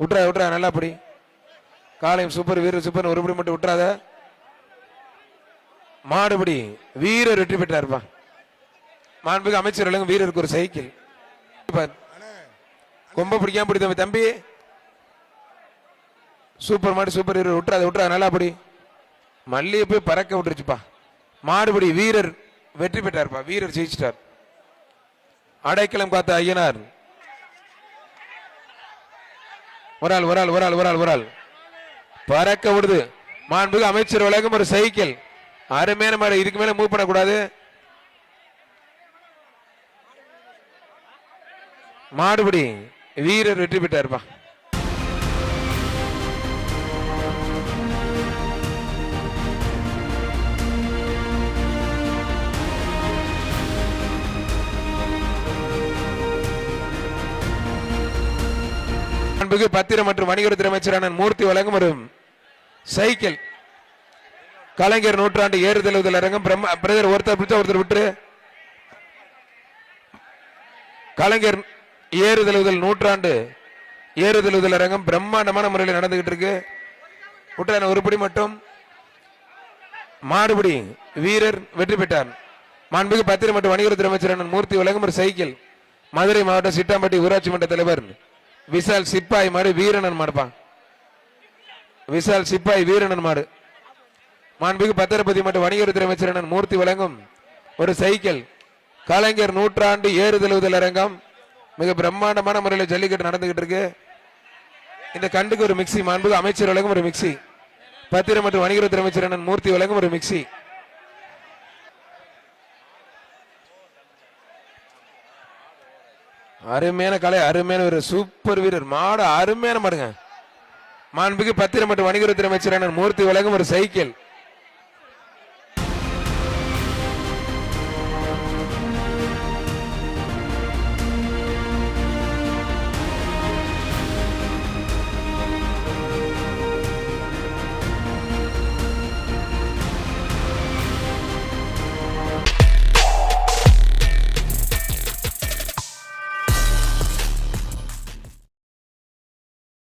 விட்றா விட்றா நல்லா படி. காலையும் சூப்பர் வீரர் சூப்பர் ஒருபடி மட்டும் விட்டுறாத மாடுபடி வீரர் வெற்றி பெற்றார்ப்பா மாண்புக்கு அமைச்சர்களும் வீரருக்கு ஒரு சைக்கிள். பார். கொம்ப பிடிக்காம பிடி தம்பி தம்பி. சூப்பர் மாடு சூப்பர் வீரர். விட்றாத விட்டுறாத நல்லா படி. மல்லிகை போய் பறக்க விட்டுருச்சுப்பா மாடுபடி வீரர் வெற்றி பெற்றார்ப்பா வீரர் ஜெயிச்சிட்டார். அடைக்கலம் காத்த ஐயனார். ஒரு ஆள் ஒரு ஆள் ஒரு ஆள் ஒரு ஆள் ஒரு ஆள் பறக்க விடுது. மாண்புக்கு அமைச்சர் வழங்கும் ஒரு சைக்கிள். அருமையான மாடு இதுக்கு மேல மூவ் பண்ணக்கூடாது. மாடுபிடி. வீரர் வெற்றி பெற்றார்ப்பா. அன்புக்கு பத்திரம் மற்றும் வணிகத்துறை அமைச்சரான மூர்த்தி வழங்கும் ஒரு சைக்கிள். கலைஞர் நூற்றாண்டு ஏறுதழுவுதல் அரங்கம் பிரம்ம பிரதர் ஒருத்தர் பிடிச்ச ஒருத்தர் விட்டுரு கலைஞர் ஏறுதழுவுதல் நூற்றாண்டு ஏறுதழுவுதல் அரங்கம் பிரம்மாண்டமான முறையில் நடந்துகிட்டு இருக்கு. விட்டுறான உருப்படி மட்டும் மாடுபடி வீரர் வெற்றி பெற்றார். மாண்புக்கு பத்திரம் மற்றும் வணிகத்துறை அமைச்சரான மூர்த்தி வழங்கும் ஒரு சைக்கிள். மதுரை மாவட்டம் சிட்டாம்பட்டி ஊராட்சி மன்ற தலைவர் விசால் சிப்பாய் மாடு வீரனன் மாடுப்பா விசால் சிப்பாய் வீரனன் மாடு. மாண்புக்கு பத்திரப்பதி மற்றும் வணிகத்துறை அமைச்சரான மூர்த்தி வழங்கும் ஒரு சைக்கிள். கலைஞர் நூற்றாண்டு ஏறுதழுவுதல் அரங்கம். மிக பிரம்மாண்டமான முறையில் ஜல்லிக்கட்டு நடந்துகிட்டு இருக்கு. இந்த கண்டுக்கு ஒரு மிக்சி மாண்புக்கு அமைச்சர் வழங்கும் ஒரு மிக்சி பத்திரம் மற்றும் வணிகத்துறை அமைச்சர் மூர்த்தி வழங்கும் ஒரு மிக்சி அருமையான கலை அருமையான ஒரு சூப்பர் வீரர். மாடு அருமையான மாடுங்க. மாண்புக்கு பத்திரம் மற்றும் வணிகத்துறை அமைச்சரான மூர்த்தி உலகம் ஒரு சைக்கிள்.